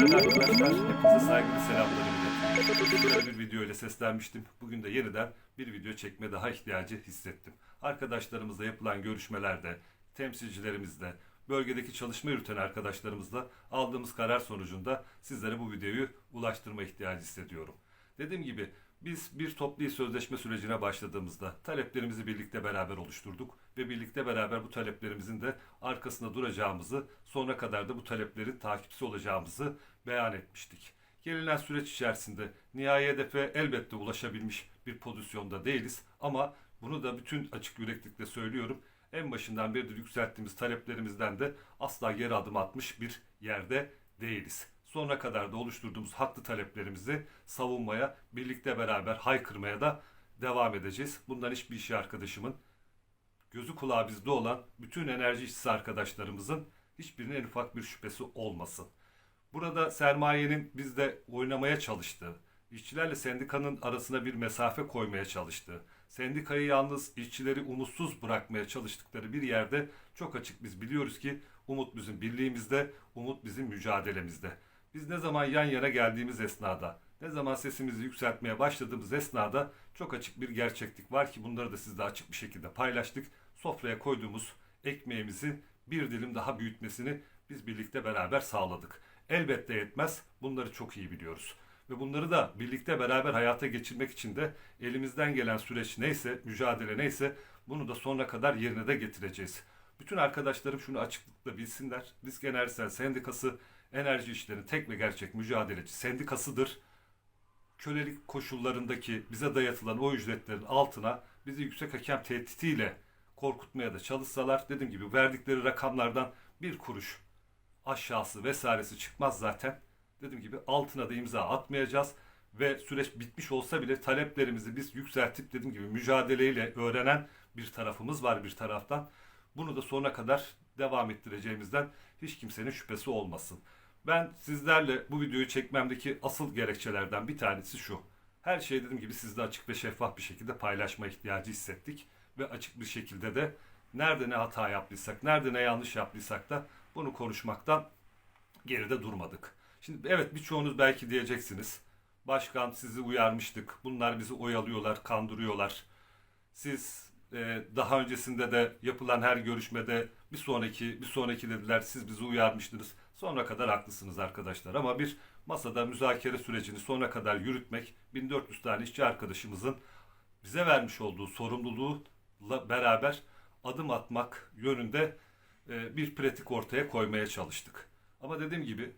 Değerli arkadaşlar, hepinize saygılı iletiyorum. Sizlere bir video ile seslenmiştim. Bugün de yeniden bir video çekme daha ihtiyacı hissettim. Arkadaşlarımızla yapılan görüşmelerde, temsilcilerimizle, bölgedeki çalışma yürüten arkadaşlarımızla aldığımız karar sonucunda sizlere bu videoyu ulaştırma ihtiyacı hissediyorum. Dediğim gibi biz bir toplu sözleşme sürecine başladığımızda taleplerimizi birlikte beraber oluşturduk ve birlikte beraber bu taleplerimizin de arkasında duracağımızı, sonra kadar da bu taleplerin takipçisi olacağımızı beyan etmiştik. Gelinen süreç içerisinde nihai hedefe elbette ulaşabilmiş bir pozisyonda değiliz ama bunu da bütün açık yüreklilikle söylüyorum. En başından beri yükselttiğimiz taleplerimizden de asla geri adım atmış bir yerde değiliz. Sonra kadar da oluşturduğumuz haklı taleplerimizi savunmaya, birlikte beraber haykırmaya da devam edeceğiz. Bundan hiçbir işi arkadaşımın, gözü kulağı bizde olan bütün enerji işçisi arkadaşlarımızın hiçbirinin en ufak bir şüphesi olmasın. Burada sermayenin bizde oynamaya çalıştığı, işçilerle sendikanın arasına bir mesafe koymaya çalıştığı, sendikayı yalnız işçileri umutsuz bırakmaya çalıştıkları bir yerde çok açık biz biliyoruz ki umut bizim birliğimizde, umut bizim mücadelemizde. Biz ne zaman yan yana geldiğimiz esnada, ne zaman sesimizi yükseltmeye başladığımız esnada çok açık bir gerçeklik var ki bunları da sizle açık bir şekilde paylaştık. Sofraya koyduğumuz ekmeğimizi bir dilim daha büyütmesini biz birlikte beraber sağladık. Elbette yetmez. Bunları çok iyi biliyoruz. Ve bunları da birlikte beraber hayata geçirmek için de elimizden gelen süreç neyse, mücadele neyse bunu da sonuna kadar yerine de getireceğiz. Bütün arkadaşlarım şunu açıklıkla bilsinler. Risk Enerjisel Sendikası enerji işlerinin tek ve gerçek mücadeleci sendikasıdır. Kölelik koşullarındaki bize dayatılan o ücretlerin altına bizi yüksek hakem tehditiyle korkutmaya da çalışsalar dediğim gibi verdikleri rakamlardan bir kuruş aşağısı vesairesi çıkmaz zaten. Dediğim gibi altına da imza atmayacağız ve süreç bitmiş olsa bile taleplerimizi biz yükseltip dediğim gibi mücadeleyle öğrenen bir tarafımız var bir taraftan. Bunu da sonuna kadar devam ettireceğimizden hiç kimsenin şüphesi olmasın. Ben sizlerle bu videoyu çekmemdeki asıl gerekçelerden bir tanesi şu. Her şeyi dediğim gibi sizle açık ve şeffaf bir şekilde paylaşma ihtiyacı hissettik. Ve açık bir şekilde de nerede ne hata yaptıysak, nerede ne yanlış yaptıysak da bunu konuşmaktan geride durmadık. Şimdi evet birçoğunuz belki diyeceksiniz. Başkan sizi uyarmıştık. Bunlar bizi oyalıyorlar, kandırıyorlar. Siz e, daha öncesinde de yapılan her görüşmede bir sonraki bir sonraki dediler siz bizi uyarmıştınız. Sonra kadar haklısınız arkadaşlar ama bir masada müzakere sürecini sonra kadar yürütmek 1400 tane işçi arkadaşımızın bize vermiş olduğu sorumluluğuyla beraber adım atmak yönünde e, bir pratik ortaya koymaya çalıştık. Ama dediğim gibi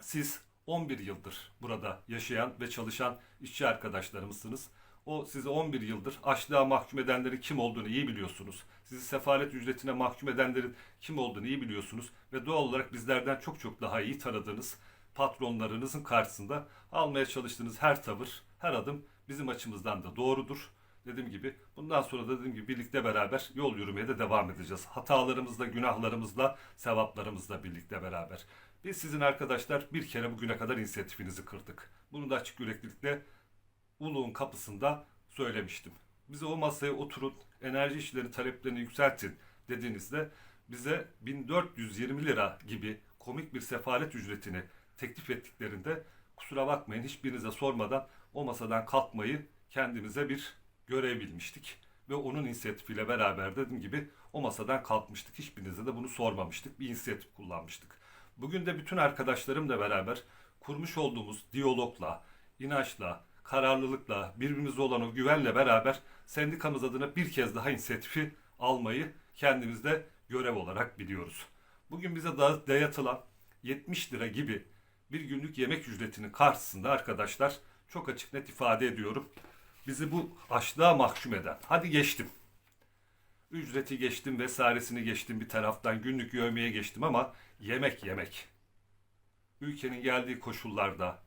siz 11 yıldır burada yaşayan ve çalışan işçi arkadaşlarımızsınız. O sizi 11 yıldır açlığa mahkum edenlerin kim olduğunu iyi biliyorsunuz. Sizi sefalet ücretine mahkum edenlerin kim olduğunu iyi biliyorsunuz. Ve doğal olarak bizlerden çok çok daha iyi tanıdığınız patronlarınızın karşısında almaya çalıştığınız her tavır, her adım bizim açımızdan da doğrudur. Dediğim gibi bundan sonra da dediğim gibi birlikte beraber yol yürümeye de devam edeceğiz. Hatalarımızla, günahlarımızla, sevaplarımızla birlikte beraber. Biz sizin arkadaşlar bir kere bugüne kadar inisiyatifinizi kırdık. Bunu da açık yüreklilikle Uluğun kapısında söylemiştim. Bize o masaya oturun, enerji işleri taleplerini yükseltin dediğinizde bize 1420 lira gibi komik bir sefalet ücretini teklif ettiklerinde kusura bakmayın hiçbirinize sormadan o masadan kalkmayı kendimize bir görev bilmiştik. Ve onun inisiyatifiyle beraber dediğim gibi o masadan kalkmıştık. Hiçbirinize de bunu sormamıştık. Bir inisiyatif kullanmıştık. Bugün de bütün arkadaşlarımla beraber kurmuş olduğumuz diyalogla, inançla, kararlılıkla, birbirimize olan o güvenle beraber sendikamız adına bir kez daha inisiyatifi almayı kendimizde görev olarak biliyoruz. Bugün bize da dayatılan 70 lira gibi bir günlük yemek ücretinin karşısında arkadaşlar çok açık net ifade ediyorum. Bizi bu açlığa mahkum eden, hadi geçtim. Ücreti geçtim vesairesini geçtim bir taraftan günlük yövmeye geçtim ama yemek yemek. Ülkenin geldiği koşullarda,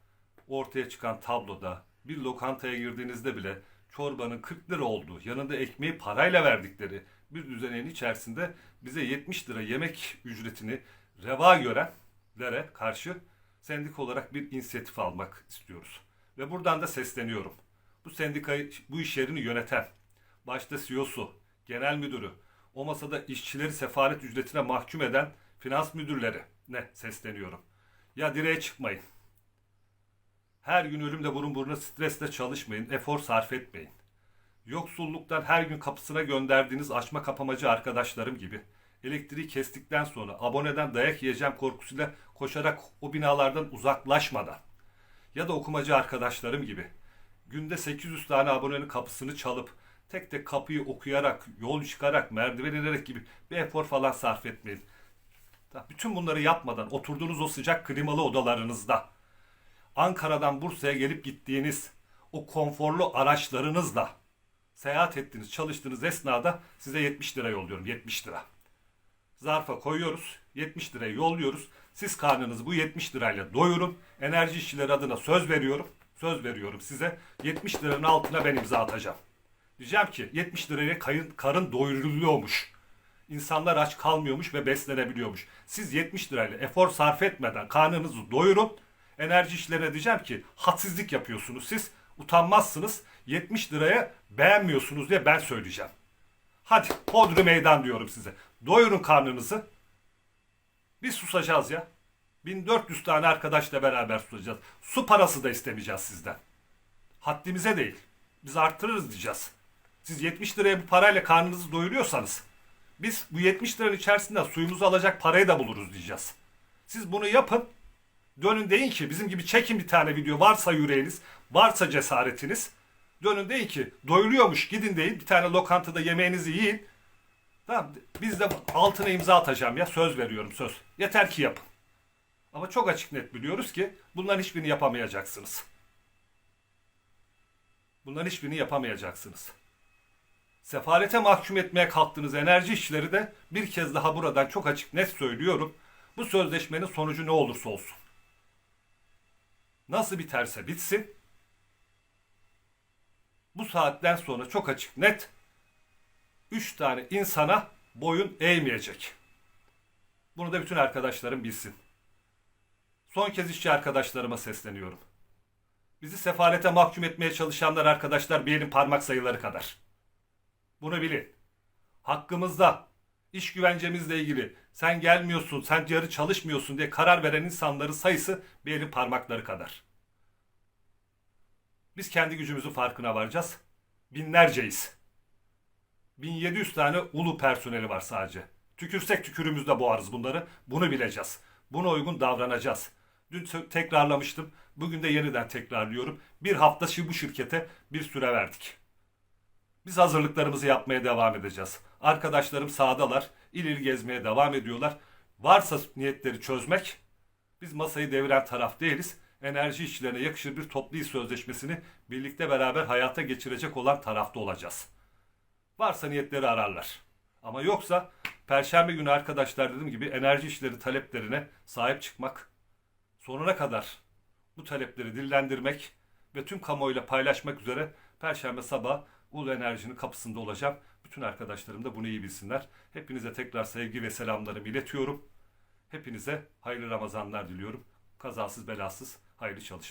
ortaya çıkan tabloda, bir lokantaya girdiğinizde bile çorbanın 40 lira olduğu, yanında ekmeği parayla verdikleri bir düzeneğin içerisinde bize 70 lira yemek ücretini reva görenlere karşı sendik olarak bir inisiyatif almak istiyoruz. Ve buradan da sesleniyorum. Bu sendikayı, bu iş yerini yöneten, başta CEO'su, genel müdürü, o masada işçileri sefalet ücretine mahkum eden finans müdürleri ne sesleniyorum. Ya direğe çıkmayın. Her gün ölümle burun buruna stresle çalışmayın, efor sarf etmeyin. Yoksulluktan her gün kapısına gönderdiğiniz açma kapamacı arkadaşlarım gibi elektriği kestikten sonra aboneden dayak yiyeceğim korkusuyla koşarak o binalardan uzaklaşmadan ya da okumacı arkadaşlarım gibi günde 800 tane abonenin kapısını çalıp tek tek kapıyı okuyarak, yol çıkarak, merdiven inerek gibi bir efor falan sarf etmeyin. Bütün bunları yapmadan oturduğunuz o sıcak klimalı odalarınızda Ankara'dan Bursa'ya gelip gittiğiniz o konforlu araçlarınızla seyahat ettiğiniz, çalıştığınız esnada size 70 lira yolluyorum. 70 lira. Zarfa koyuyoruz. 70 lirayı yolluyoruz. Siz karnınızı bu 70 lirayla doyurun. Enerji işçileri adına söz veriyorum. Söz veriyorum size. 70 liranın altına ben imza atacağım. Diyeceğim ki 70 liraya kayın, karın doyuruluyormuş. İnsanlar aç kalmıyormuş ve beslenebiliyormuş. Siz 70 lirayla efor sarf etmeden karnınızı doyurun. Enerji işlerine diyeceğim ki hadsizlik yapıyorsunuz siz. Utanmazsınız. 70 liraya beğenmiyorsunuz diye ben söyleyeceğim. Hadi hodri meydan diyorum size. Doyurun karnınızı. Biz susacağız ya. 1400 tane arkadaşla beraber susacağız. Su parası da istemeyeceğiz sizden. Haddimize değil. Biz arttırırız diyeceğiz. Siz 70 liraya bu parayla karnınızı doyuruyorsanız biz bu 70 liranın içerisinde suyumuzu alacak parayı da buluruz diyeceğiz. Siz bunu yapın. Dönün deyin ki bizim gibi çekin bir tane video varsa yüreğiniz, varsa cesaretiniz. Dönün deyin ki doyuluyormuş gidin deyin bir tane lokantada yemeğinizi yiyin. Tamam biz de altına imza atacağım ya söz veriyorum söz. Yeter ki yapın. Ama çok açık net biliyoruz ki bunların hiçbirini yapamayacaksınız. Bunların hiçbirini yapamayacaksınız. Sefalete mahkum etmeye kalktığınız enerji işleri de bir kez daha buradan çok açık net söylüyorum. Bu sözleşmenin sonucu ne olursa olsun. Nasıl biterse bitsin. Bu saatten sonra çok açık net 3 tane insana boyun eğmeyecek. Bunu da bütün arkadaşlarım bilsin. Son kez işçi arkadaşlarıma sesleniyorum. Bizi sefalete mahkum etmeye çalışanlar arkadaşlar bir elin parmak sayıları kadar. Bunu bilin. Hakkımızda iş güvencemizle ilgili sen gelmiyorsun, sen yarı çalışmıyorsun diye karar veren insanların sayısı bir elin parmakları kadar. Biz kendi gücümüzün farkına varacağız. Binlerceyiz. 1700 tane ulu personeli var sadece. Tükürsek tükürümüzle boğarız bunları. Bunu bileceğiz. Buna uygun davranacağız. Dün tekrarlamıştım. Bugün de yeniden tekrarlıyorum. Bir hafta şi- bu şirkete bir süre verdik. Biz hazırlıklarımızı yapmaya devam edeceğiz. Arkadaşlarım sahadalar. İl gezmeye devam ediyorlar. Varsa niyetleri çözmek, biz masayı deviren taraf değiliz. Enerji işçilerine yakışır bir toplu iş sözleşmesini birlikte beraber hayata geçirecek olan tarafta olacağız. Varsa niyetleri ararlar. Ama yoksa Perşembe günü arkadaşlar dediğim gibi enerji işleri taleplerine sahip çıkmak, sonuna kadar bu talepleri dillendirmek ve tüm kamuoyuyla paylaşmak üzere Perşembe sabah Ulu Enerji'nin kapısında olacağım. Bütün arkadaşlarım da bunu iyi bilsinler. Hepinize tekrar sevgi ve selamlarımı iletiyorum. Hepinize hayırlı Ramazanlar diliyorum. Kazasız belasız hayırlı çalışmalar.